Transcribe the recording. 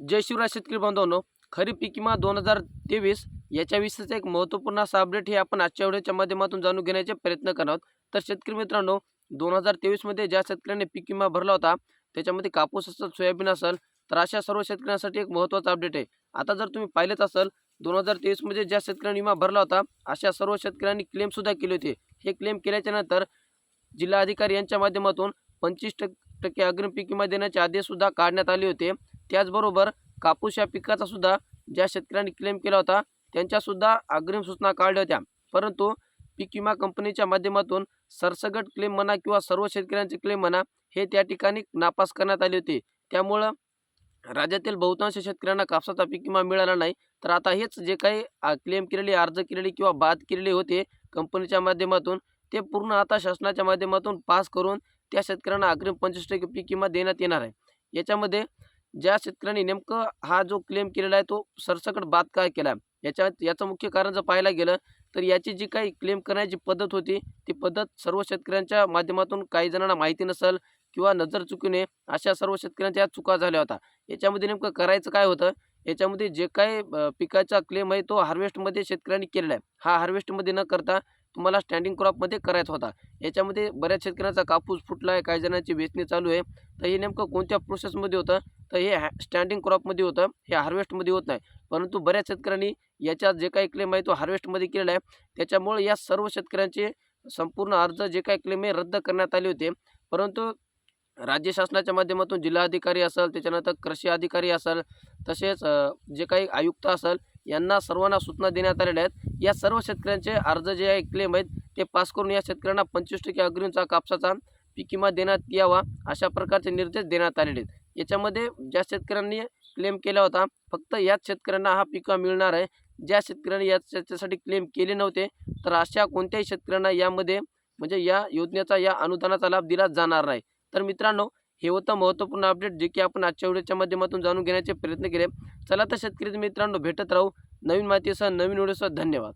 जय शिवराज शेतकरी बांधवांनो खरीप पीक विमा दोन हजार तेवीस याच्याविषयीचा एक महत्त्वपूर्ण असा अपडेट हे आपण आजच्या व्हिडिओच्या माध्यमातून जाणून घेण्याचे प्रयत्न करणार आहोत. तर शेतकरी मित्रांनो दोन हजार तेवीसमध्ये ज्या शेतकऱ्यांनी पीक विमा भरला होता त्याच्यामध्ये कापूस असेल सोयाबीन असेल तर अशा सर्व शेतकऱ्यांसाठी एक महत्त्वाचा अपडेट आहे. आता जर तुम्ही पाहिलेच असेल दोन हजार तेवीसमध्ये ज्या शेतकऱ्यांनी विमा भरला होता अशा सर्व शेतकऱ्यांनी क्लेमसुद्धा केले होते. हे क्लेम केल्याच्यानंतर जिल्हाधिकारी यांच्या माध्यमातून पंचवीस टक्के अग्रिम पीक विमा देण्याचे आदेशसुद्धा काढण्यात आले होते. त्याचबरोबर कापूस या पिकाचा सुद्धा ज्या शेतकऱ्यांनी क्लेम केला होता त्यांच्यासुद्धा अग्रिम सूचना काढल्या होत्या. परंतु पीक विमा कंपनीच्या माध्यमातून सरसगट क्लेम म्हणा किंवा सर्व शेतकऱ्यांचे क्लेम म्हणा हे त्या ठिकाणी नापास करण्यात आले होते. त्यामुळं राज्यातील बहुतांश शेतकऱ्यांना कापसाचा पीक विमा मिळाला नाही. तर आता हेच जे काही क्लेम केलेले अर्ज केलेले किंवा बाद केलेले होते कंपनीच्या माध्यमातून ते पूर्ण आता शासनाच्या माध्यमातून पास करून त्या शेतकऱ्यांना अग्रिम पंचवीस टक्के पीक विमा देण्यात येणार आहे. याच्यामध्ये ज्या शेतकऱ्यांनी नेमकं हा जो क्लेम केलेला आहे तो सरसकट बाद काय केला याच्या याचं मुख्य कारण जर पाहायला गेलं तर याची जी काही क्लेम करण्याची पद्धत होती ती पद्धत सर्व शेतकऱ्यांच्या माध्यमातून काही जणांना माहिती नसेल किंवा नजर चुकीने अशा सर्व शेतकऱ्यांच्या या चुका झाल्या होत्या. याच्यामध्ये नेमकं करायचं काय होतं? याच्यामध्ये जे काही पिकाचा क्लेम आहे तो हार्वेस्टमध्ये शेतकऱ्यांनी केलेला आहे. हा हार्वेस्टमध्ये न करता तुम्हाला स्टँडिंग क्रॉपमध्ये करायचा होता. याच्यामध्ये बऱ्याच शेतकऱ्यांचा कापूस फुटला आहे काही जणांची वेचणी चालू आहे. तर हे नेमकं कोणत्या प्रोसेसमध्ये होतं? तर हे हॅ स्टँडिंग क्रॉपमध्ये होतं. हे हार्वेस्टमध्ये होत नाही. परंतु बऱ्याच शेतकऱ्यांनी याच्यात जे काही क्लेम आहे तो हार्वेस्टमध्ये केलेला आहे. त्याच्यामुळे या सर्व शेतकऱ्यांचे संपूर्ण अर्ज जे काही क्लेम आहे रद्द करण्यात आले होते. परंतु राज्य शासनाच्या माध्यमातून जिल्हाधिकारी असेल त्याच्यानंतर कृषी अधिकारी असेल तसेच जे काही आयुक्त असेल यांना सर्वांना सूचना देण्यात आलेल्या आहेत. या सर्व शेतकऱ्यांचे अर्ज जे आहे क्लेम आहेत ते पास करून या शेतकऱ्यांना पंचवीस टक्के अग्रिमचा कापसाचा पीक विमा देण्यात यावा अशा प्रकारचे निर्देश देण्यात आलेले आहेत. याच्यामध्ये ज्या शेतकऱ्यांनी क्लेम केला होता फक्त याच शेतकऱ्यांना हा पिका मिळणार आहे. ज्या शेतकऱ्यांनी याच याच्यासाठी क्लेम केले नव्हते तर अशा कोणत्याही शेतकऱ्यांना यामध्ये म्हणजे या योजनेचा या अनुदानाचा लाभ दिला जाणार नाही. तर मित्रांनो हे होतं महत्त्वपूर्ण अपडेट जे की आपण आजच्या व्हिडिओच्या माध्यमातून जाणून घेण्याचे प्रयत्न केले. चला तर शेतकरी मित्रांनो भेटत राहू नवीन माहितीसह नवीन व्हिडिओसह. धन्यवाद.